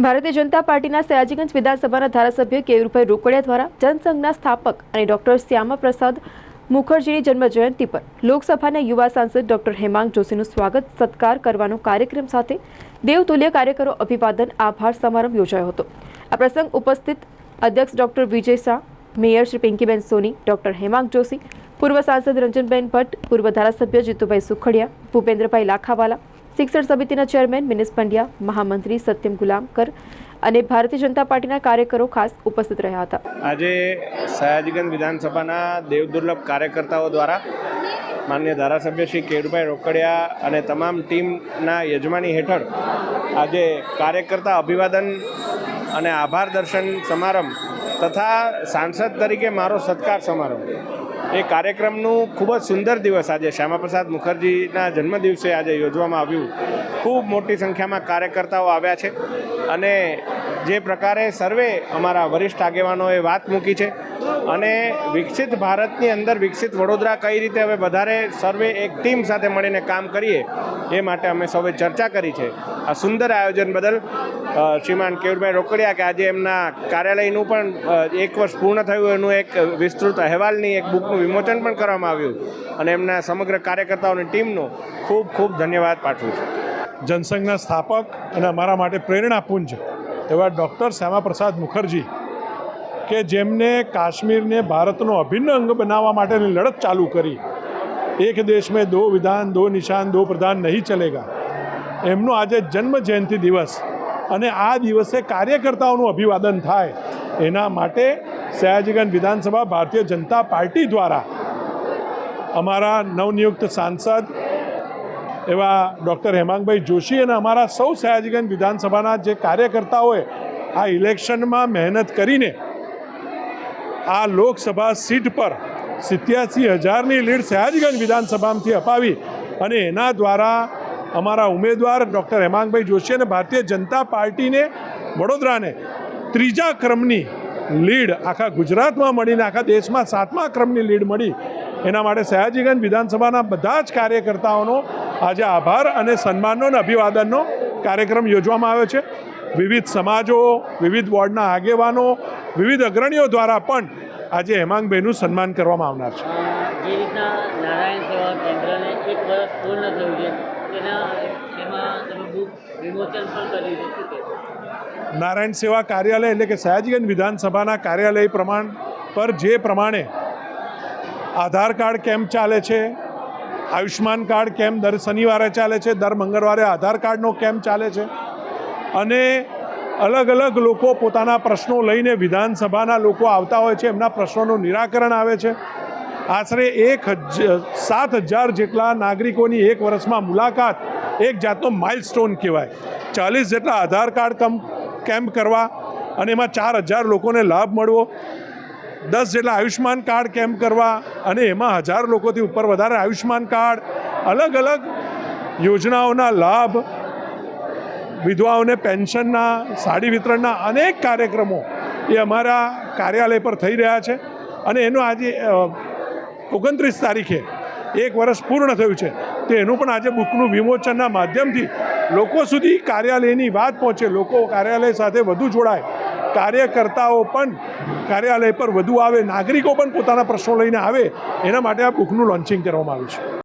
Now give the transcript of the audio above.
ભારતીય જનતા પાર્ટીના સયાજીગંજ વિધાનસભાના ધારાસભ્ય કેયુરભાઈ રોકડિયા દ્વારા જનસંઘના સ્થાપક અને ડોક્ટર શ્યામાપ્રસાદ મુખર્જીની જન્મજયંતિ પર લોકસભાના યુવા સાંસદ ડોક્ટર હેમાંગ જોશીનું સ્વાગત, સત્કાર કરવાનો કાર્યક્રમ સાથે દેવતુલ્ય કાર્યકરો અભિવાદન, આભાર સમારંભ યોજાયો હતો. આ પ્રસંગ ઉપસ્થિત અધ્યક્ષ doctor Vijay Shah, mayor Shri Pinkiben Soni, doctor Hemang Joshi, પૂર્વ સાંસદ રંજનબેન ભટ્ટ, પૂર્વ ધારાસભ્ય જીતુભાઈ સુખડિયા, ભૂપેન્દ્રભાઈ લાખાવાલા શિક્ષણ સમિતિના ચેરમેન મિનેશ પંડ્યા, મહામંત્રી સત્યમ ગુલામકર અને ભારતીય જનતા પાર્ટીના કાર્યકરો ખાસ ઉપસ્થિત રહ્યા હતા. આજે સયાજીગંજ વિધાનસભાના દેવદુર્લભ કાર્યકર્તાઓ દ્વારા માન્ય ધારાસભ્ય શ્રી કેરુભાઈ રોકડિયા અને તમામ ટીમના યજમાની હેઠળ આજે કાર્યકર્તા અભિવાદન અને આભાર દર્શન સમારંભ તથા સાંસદ તરીકે મારો સત્કાર સમારોહ. એ કાર્યક્રમનું ખૂબ જ સુંદર દિવસ આજે શ્યામાપ્રસાદ મુખર્જીના જન્મદિવસે આજે યોજવામાં આવ્યું. ખૂબ મોટી સંખ્યામાં કાર્યકર્તાઓ આવ્યા છે અને જે પ્રકારે સર્વે અમારા વરિષ્ઠ આગેવાનોએ વાત મૂકી છે અને વિકસિત ભારતની અંદર વિકસિત વડોદરા કઈ રીતે હવે વધારે સર્વે એક ટીમ સાથે મળીને કામ કરીએ એ માટે અમે સૌએ ચર્ચા કરી છે. આ સુંદર આયોજન બદલ શ્રીમાન કેવુરભાઈ રોકડિયા કે આજે એમના કાર્યાલયનું પણ એક વર્ષ પૂર્ણ થયું એનું એક વિસ્તૃત અહેવાલની એક બુકનું વિમોચન પણ કરવામાં આવ્યું અને એમના સમગ્ર કાર્યકર્તાઓની ટીમનો ખૂબ ખૂબ ધન્યવાદ પાઠવું છું. જનસંઘના સ્થાપક અને અમારા માટે પ્રેરણાપુંજ એવા ડૉક્ટર શ્યામાપ્રસાદ મુખર્જી કે જેમને કાશ્મીરને ભારતનો અભિન્ન અંગ બનાવવા માટેની લડત ચાલુ કરી. એક દેશ મેં દો વિધાન, દો નિશાન, દો પ્રધાન નહીં ચલેગા. એમનો આજે જન્મ જયંતિ દિવસ અને આ દિવસે કાર્યકર્તાઓનું અભિવાદન થાય. એના માટે સયાજીગંજ વિધાનસભા ભારતીય જનતા પાર્ટી દ્વારા અમારા નવનિયુક્ત સાંસદ એવા ડૉક્ટર હેમાંગભાઈ જોશી અને અમારા સૌ સયાજીગંજ વિધાનસભાના જે કાર્યકર્તાઓએ આ ઇલેક્શનમાં મહેનત કરીને આ લોકસભા સીટ પર સિત્યાસી હજારની લીડ સયાજીગંજ વિધાનસભામાંથી અપાવી અને એના દ્વારા અમારા ઉમેદવાર ડૉક્ટર હેમાંગભાઈ જોશી અને ભારતીય જનતા પાર્ટીને વડોદરાને ત્રીજા ક્રમની લીડ આખા ગુજરાતમાં મળીને આખા દેશમાં સાતમા ક્રમની લીડ મળી. એના માટે સયાજીગંજ વિધાનસભાના બધા જ કાર્યકર્તાઓનો આજે આભાર અને સન્માનનો અને અભિવાદનનો કાર્યક્રમ યોજવામાં આવ્યો છે. વિવિધ સમાજો, વિવિધ વોર્ડના આગેવાનો, વિવિધ અગ્રણીઓ દ્વારા પણ આજે હેમાંગભાઈનું સન્માન કરવામાં આવનાર છે. નારાયણ સેવા કેન્દ્રને એક વર્ષ પૂર્ણ થયું છે, તેના એમાં તમે બુક વિમોચન પણ કર્યું છે. નારાયણ સેવા કાર્યાલય એટલે કે સયાજીગંજ વિધાનસભાના કાર્યાલય પ્રમાણ પર જે પ્રમાણે આધાર કાર્ડ કેમ્પ ચાલે છે આયુષ્માન કાર્ડ કેમ્પ દર શનિવારે ચાલે છે, દર મંગળવારે આધાર કાર્ડનો કેમ્પ ચાલે છે, અને અલગ અલગ લોકો પોતાના પ્રશ્નો લઈને વિધાનસભાના લોકો આવતા હોય છે, એમના પ્રશ્નોનું નિરાકરણ આવે છે. આશરે એક હજ, સાત હજાર જેટલા નાગરિકોની એક વર્ષમાં મુલાકાત એક જાતનો માઇલસ્ટોન કહેવાય. ચાલીસ જેટલા આધાર કાર્ડ કમ કેમ્પ કરવા અને એમાં ચાર હજાર લોકોને લાભ મળવો, દસ જેટલા આયુષ્માન કાર્ડ કેમ્પ કરવા અને એમાં હજાર લોકોથી ઉપર વધારે આયુષ્માન કાર્ડ, અલગ અલગ યોજનાઓના લાભ, વિધવાઓને પેન્શનના, સાડી વિતરણના અનેક કાર્યક્રમો એ અમારા કાર્યાલય પર થઈ રહ્યા છે. અને એનો આજે ઓગણત્રીસ તારીખે એક વર્ષ પૂર્ણ થયું છે, તો એનું પણ આજે બુકનું વિમોચનના માધ્યમથી લોકો સુધી કાર્યાલયની વાત પહોંચે, લોકો કાર્યાલય સાથે વધુ જોડાય. કાર્યકર્તાઓ પણ કાર્યાલય પર વધુ આવે, નાગરિકો પણ પોતાના પ્રશ્નો લઈને આવે, એના માટે આ બુકનું લોન્ચિંગ કરવામાં આવ્યું છે.